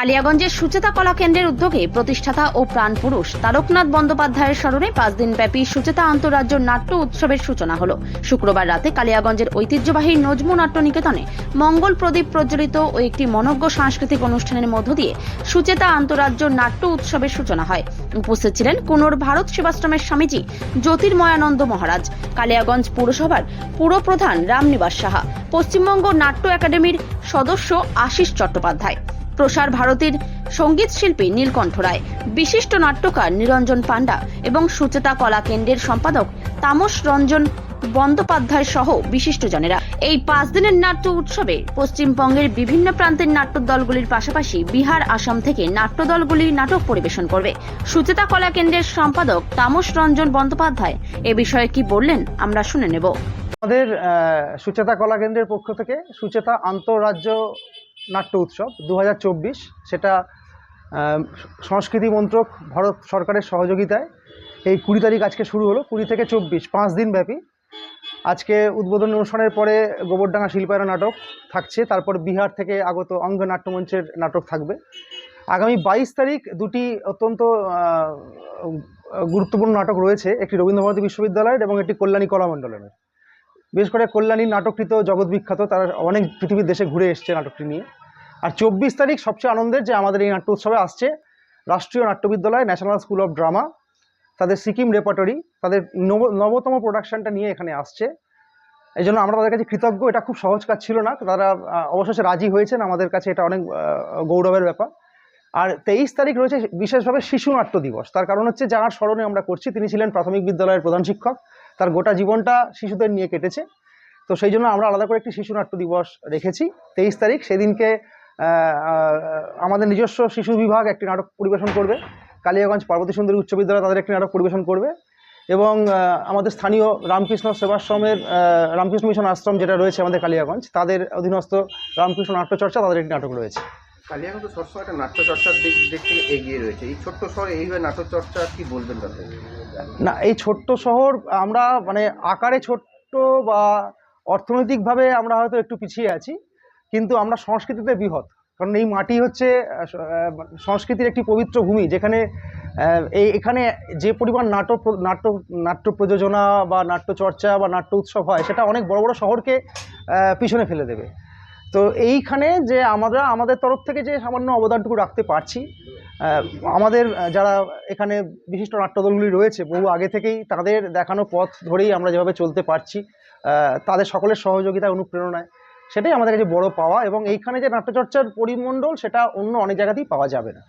কালিয়াগঞ্জের সুচেতা কলা কেন্দ্রের উদ্যোগে প্রতিষ্ঠাতা ও প্রাণপুরুষ তারকনাথ বন্দ্যোপাধ্যায়ের স্মরণে পাঁচ দিনব্যাপী সুচেতা আন্তরাজ্য নাট্য উৎসবের সূচনা হল। শুক্রবার রাতে কালিয়াগঞ্জের ঐতিহ্যবাহী নজমু নাট্য নিকেতনে মঙ্গল প্রদীপ প্রজ্বলিত ও একটি মনজ্ঞ সাংস্কৃতিক অনুষ্ঠানের মধ্য দিয়ে সুচেতা আন্তরাজ্য নাট্য উৎসবের সূচনা হয়। উপস্থিত ছিলেন কুনোর ভারত সেবাশ্রমের স্বামীজি জ্যোতির্ময়ানন্দ মহারাজ, কালিয়াগঞ্জ পুরসভার পুরপ্রধান রামনিবাস সাহা, পশ্চিমবঙ্গ নাট্য একাডেমির সদস্য আশিস চট্টোপাধ্যায়। প্রসার ভারতীর সংগীত শিল্পী নীলকণ্ঠ রায়, বিশিষ্ট নাট্যকার নিরঞ্জন পাণ্ডা এবং সুচেতা কলা কেন্দ্রের সম্পাদক তামস রঞ্জন বন্দ্যোপাধ্যায় সহ বিশিষ্টজনেরা। এই পাঁচ দিনের নাট্য উৎসবে পশ্চিমবঙ্গের বিভিন্ন প্রান্তের নাট্য দলগুলির পাশাপাশি বিহার, আসাম থেকে নাট্য দলগুলি নাটক পরিবেশন করবে। সুচেতা কলা কেন্দ্রের সম্পাদক তামস রঞ্জন বন্দ্যোপাধ্যায়, এ বিষয়ে কি বললেন আমরা শুনে নেব। আমাদের সুচেতা কলা কেন্দ্রের পক্ষ থেকে সুচেতা আন্তঃরাজ্য নাট্য উৎসব। দু হাজার চব্বিশ সেটা সংস্কৃতি মন্ত্রক ভারত সরকারের সহযোগিতায় এই কুড়ি তারিখ আজকে শুরু হলো, কুড়ি থেকে চব্বিশ, পাঁচ দিন ব্যাপী। আজকে উদ্বোধনী অনুষ্ঠানের পরে গোবরডাঙ্গা শিল্পায়ন নাটক থাকছে, তারপর বিহার থেকে আগত অঙ্গ নাট্যমঞ্চের নাটক থাকবে। আগামী বাইশ তারিখ দুটি অত্যন্ত গুরুত্বপূর্ণ নাটক রয়েছে, একটি রবীন্দ্রভারতী বিশ্ববিদ্যালয়ের এবং একটি কল্যাণী কলামণ্ডলের বিশেষ করে কল্যাণীর নাটকটি তো জগৎ বিখ্যাত, তারা অনেক পৃথিবীর দেশে ঘুরে এসছে নাটকটি নিয়ে। আর চব্বিশ তারিখ সবচেয়ে আনন্দের যে আমাদের এই নাট্য উৎসবে আসছে রাষ্ট্রীয় নাট্য বিদ্যালয় ন্যাশনাল স্কুল অফ ড্রামা। তাদের সিকিম রেপার্টরি, তাদের নব, নবতম প্রোডাকশনটা নিয়ে এখানে আসছে। এই জন্য আমরা তাদের কাছে কৃতজ্ঞ, এটা খুব সহজ কাজ ছিল না, তারা অবশেষে রাজি হয়েছেন, আমাদের কাছে এটা অনেক গৌরবের ব্যাপার। আর তেইশ তারিখ রয়েছে বিশেষভাবে শিশু নাট্য দিবস, তার কারণ হচ্ছে যার স্মরণে আমরা করছি, তিনি ছিলেন প্রাথমিক বিদ্যালয়ের প্রধান শিক্ষক, তার গোটা জীবনটা শিশুদের নিয়ে কেটেছে। তো সেই জন্য আমরা আলাদা করে একটি শিশু নাট্য দিবস রেখেছি। তেইশ তারিখ সেদিনকে আমাদের নিজস্ব শিশু বিভাগ একটি নাটক পরিবেশন করবে। কালিয়াগঞ্জ পার্বতী সুন্দরী উচ্চ বিদ্যালয় তাদের একটি নাটক পরিবেশন করবে। এবং আমাদের স্থানীয় রামকৃষ্ণ সেবাশ্রমের রামকৃষ্ণ মিশন আশ্রম যেটা রয়েছে আমাদের কালিয়াগঞ্জ তাদের অধীনস্থ রামকৃষ্ণ নাট্যচর্চা তাদের একটি নাটক রয়েছে। কালিয়াগঞ্জ সবসময় একটা নাট্যচর্চার দিক দিক থেকে এগিয়ে রয়েছে। এই ছোট্ট শহরে এইভাবে নাট্যচর্চা কি বলবেন তাতে? না এই ছোট্ট শহর আমরা মানে আকারে ছোট্ট বা অর্থনৈতিকভাবে আমরা হয়তো একটু পিছিয়ে আছি। কিন্তু আমরা সংস্কৃতিতে বৃহৎ। কারণ এই মাটি হচ্ছে সংস্কৃতির একটি পবিত্র ভূমি, যেখানে এই, এখানে যে পরিমাণ নাট্য নাট্য নাট্য প্রযোজনা বা নাট্য চর্চা বা নাট্য উৎসব হয়, সেটা অনেক বড় বড় শহরকে পিছনে ফেলে দেবে। তো এইখানে যে আমরা, আমাদের তরফ থেকে যে সামান্য অবদানটুকু রাখতে পারছি আমাদের যারা এখানে বিশিষ্ট নাট্যদলগুলি রয়েছে, বহু আগে থেকেই তাদের দেখানো পথ ধরেই আমরা যেভাবে চলতে পারছি তাদের সকলের সহযোগিতা, অনুপ্রেরণায় সেটাই আমাদের কাছে বড় পাওয়া এবং এইখানে যে নাট্যচর্চার পরিমণ্ডল, সেটা অন্য অনেক জায়গাতেই পাওয়া যাবে না।